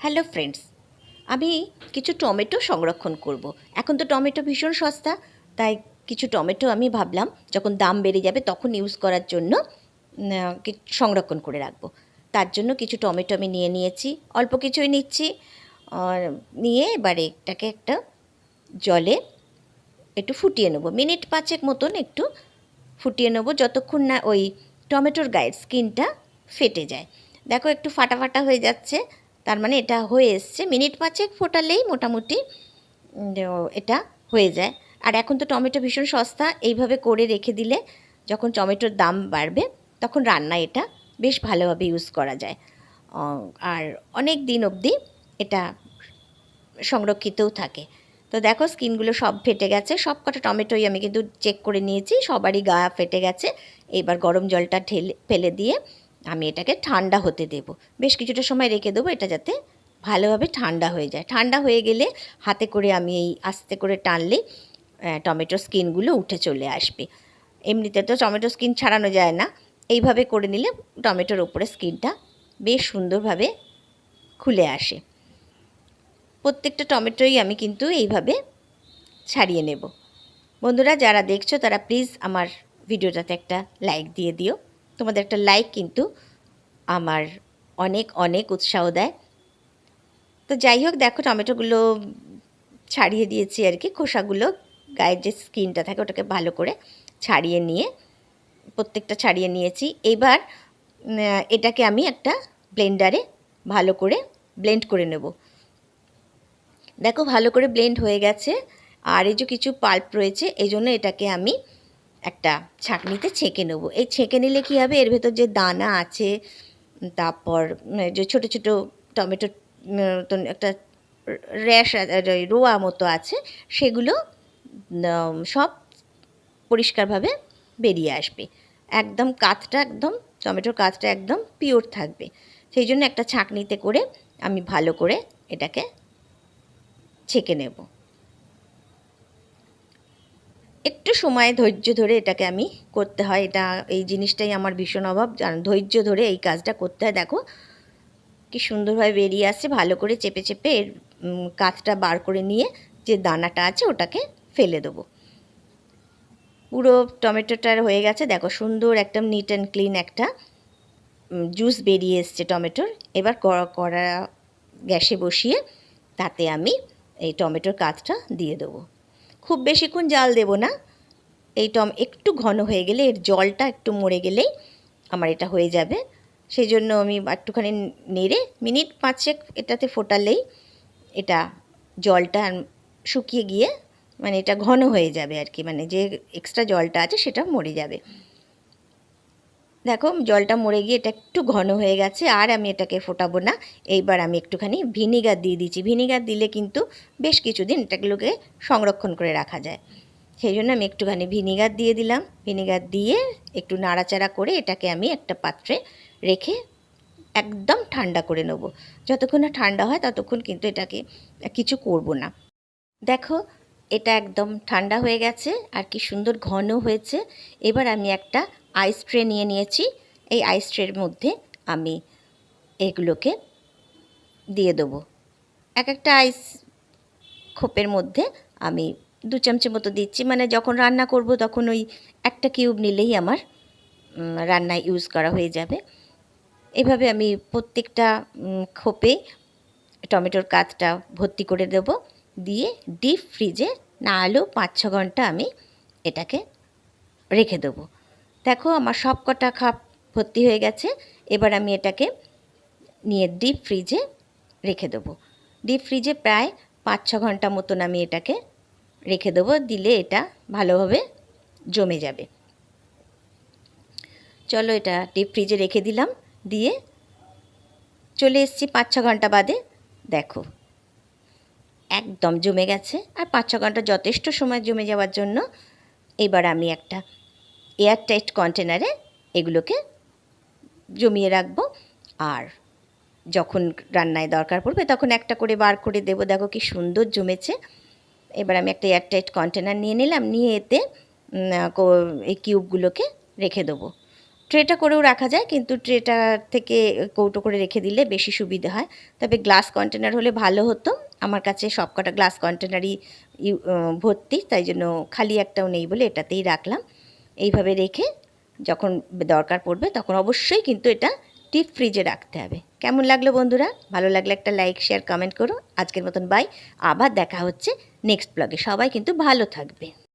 Hello friends আমি কিছু tomato সংরক্ষণ করব। এখন তো টমেটো ভীষণ সস্তা, তাই কিছু টমেটো আমি ভাবলাম, যখন দাম বেড়ে যাবে তখন ইউজ করার জন্য সংরক্ষণ করে রাখব। তার জন্য কিছু টমেটো আমি নিয়ে নিয়েছি, অল্প কিছুই নিচ্ছি নিয়ে এবারে এটাকে একটা জলে একটু ফুটিয়ে নেব। মিনিট পাঁচেক মতন একটু ফুটিয়ে নেব, যতক্ষণ না ওই টমেটোর গায়ের স্কিনটা ফেটে যায়। দেখো একটু ফাটা ফাটা হয়ে যাচ্ছে তার মানে এটা হয়ে এসছে। মিনিট পাঁচেক ফোটালেই মোটামুটি এটা হয়ে যায়। আর এখন তো টমেটো ভীষণ সস্তা, এইভাবে করে রেখে দিলে যখন টমেটোর দাম বাড়বে, তখন রান্না এটা বেশ ভালোভাবে ইউজ করা যায়। আর অনেক দিন অবধি এটা সংরক্ষিতও থাকে। তো দেখো স্কিনগুলো সব ফেটে গেছে সব কটা টমেটোই আমি কিন্তু চেক করে নিয়েছি, সবারই গা ফেটে গেছে। এবার গরম জলটা ঢেলে, ফেলে দিয়ে আমি এটাকে ঠান্ডা হতে দেব। বেশ কিছুটা সময় রেখে দেবো এটা যাতে ভালোভাবে ঠান্ডা হয়ে যায়। ঠান্ডা হয়ে গেলে হাতে করে আমি এই আস্তে করে টানলে আহ, টমেটোর স্কিনগুলো উঠে চলে আসবে। এমনিতে তো টমেটো স্কিন ছাড়ানো যায় না। এইভাবে করে নিলে টমেটোর ওপরে স্কিনটা বেশ সুন্দরভাবে খুলে আসে। প্রত্যেকটা টমেটোই আমি কিন্তু এইভাবে ছাড়িয়ে নেব। বন্ধুরা যারা দেখছ তারা প্লিজ আমার ভিডিওটাতে একটা লাইক দিয়ে দিও। তোমাদের একটা লাইক কিন্তু আমার অনেক অনেক উৎসাহ দেয়। তো যাই হোক, দেখো টমেটোগুলো ছাড়িয়ে দিয়েছি আর কি। খোসাগুলো, গায়ের যে স্কিনটা থাকে ওটাকে ভালো করে ছাড়িয়ে নিয়ে, প্রত্যেকটা ছাড়িয়ে নিয়েছি। এবার এটাকে আমি একটা ব্লেন্ডারে ভালো করে ব্লেন্ড করে নেব। দেখো ভালো করে ব্লেন্ড হয়ে গেছে। আর এই যে কিছু পাল্প রয়েছে এই জন্য এটাকে আমি একটা ছাঁকনিতে ছেঁকে নেব। এই ছেঁকে নিলে কী হবে? এর ভেতর যে দানা আছে, তারপর যে ছোট ছোট টমেটো একটা র্যাশ রোয়া মতো আছে, সেগুলো সব পরিষ্কারভাবে বেরিয়ে আসবে। একদম কাতটা একদম, টমেটোর কাতটা একদম পিওর থাকবে। সেই জন্য একটা ছাঁকনিতে করে আমি ভালো করে এটাকে ছেঁকে নেব। একটু সময় ধৈর্য ধরে এটাকে আমি করতে হয়। এটা, এই জিনিসটাই আমার ভীষণ অভাব। ধৈর্য ধরে এই কাজটা করতে হয়। দেখো, কি সুন্দরভাবে বেরিয়ে আসছে। ভালো করে চেপে চেপে এর কাতটা বার করে নিয়ে যে দানাটা আছে, ওটাকে ফেলে দেবো। পুরো টমেটোটার হয়ে গেছে। দেখো, সুন্দর একদম নিট অ্যান্ড ক্লিন একটা জুস বেরিয়ে এসছে টমেটোর। এবার কড়া গ্যাসে বসিয়ে তাতে আমি এই টমেটোর কাতটা দিয়ে দেবো। খুব বেশিক্ষণ জাল দেব না। এই টম একটু ঘন হয়ে গেলে এর জলটা একটু মরে গেলেই আমার এটা হয়ে যাবে। সেই জন্য আমি একটুখানি নেড়ে মিনিট পাঁচেক এটাতে ফোটালেই এটা জলটা শুকিয়ে গিয়ে মানে এটা ঘন হয়ে যাবে আর কি। মানে যে এক্সট্রা জলটা আছে সেটা মরে যাবে। দেখো, জলটা মরে গিয়ে এটা একটু ঘন হয়ে গেছে, আর আমি এটাকে ফোটাবো না। এইবার আমি একটুখানি ভিনিগার দিয়ে দিচ্ছি। ভিনিগার দিলে কিন্তু বেশ কিছুদিন এটাগুলোকে সংরক্ষণ করে রাখা যায়। সেই জন্য আমি একটুখানি ভিনিগার দিয়ে দিলাম। ভিনিগার দিয়ে একটু নাড়াচাড়া করে এটাকে আমি একটা পাত্রে রেখে একদম ঠান্ডা করে নেব। যতক্ষণ না ঠান্ডা হয়, ততক্ষণ কিন্তু এটাকে কিছু করব না। দেখো, এটা একদম ঠান্ডা হয়ে গেছে, আর কি সুন্দর ঘন হয়েছে। এবার আমি একটা আইস ট্রে নিয়ে নিয়েছি। এই আইস ট্রের মধ্যে আমি এগুলোকে দিয়ে দেবো। এক একটা আইস খোপের মধ্যে আমি দু চামচের মতো দিচ্ছি। মানে যখন রান্না করব তখন ওই একটা কিউব নিলেই আমার রান্নায় ইউজ করা হয়ে যাবে। এভাবে আমি প্রত্যেকটা খোপে টমেটোর কাতটা ভর্তি করে দেব। দিয়ে ডিপ ফ্রিজে না আলো পাঁচ ছ ঘণ্টা আমি এটাকে রেখে দেবো। দেখো, আমার সব কটা খাপ ভর্তি হয়ে গেছে। এবার আমি এটাকে নিয়ে ডিপ ফ্রিজে রেখে দেবো। ডিপ ফ্রিজে প্রায় পাঁচ ছ ঘণ্টা মতন আমি এটাকে রেখে দেবো, দিলে এটা ভালোভাবে জমে যাবে। চলো এটা ডিপ ফ্রিজে রেখে দিলাম, দিয়ে চলে এসেছি পাঁচ ছ ঘণ্টা বাদে। দেখো, একদম জমে গেছে। আর পাঁচ ছ ঘণ্টা যথেষ্ট সময় জমে যাওয়ার জন্য এবার আমি একটা এয়ার টাইট কন্টেনারে এগুলোকে জমিয়ে রাখব। আর যখন রান্নায় দরকার পড়বে তখন একটা করে বার করে দেবো। দেখো কি সুন্দর জমেছে। এবার আমি একটা এয়ার টাইট কন্টেনার নিয়ে নিলাম। নিয়ে এতে এই কিউবগুলোকে রেখে দেবো। ট্রেটা করেও রাখা যায় কিন্তু ট্রেটা থেকে কৌটো করে রেখে দিলে বেশি সুবিধা হয়। তবে গ্লাস কন্টেনার হলে ভালো হতো। আমার কাছে সবকটা গ্লাস কন্টেনারই ভর্তি। তাই জন্য খালি একটাও নেই বলে এটাতেই রাখলাম। এইভাবে রেখে যখন দরকার পড়বে তখন অবশ্যই কিন্তু এটা টিপ ফ্রিজে রাখতে হবে। কেমন লাগল বন্ধুরা? ভালো লাগলে একটা লাইক শেয়ার কমেন্ট করো। আজকের মতন বাই আবার দেখা হচ্ছে নেক্সট ব্লগে সবাই কিন্তু ভালো থাকবে।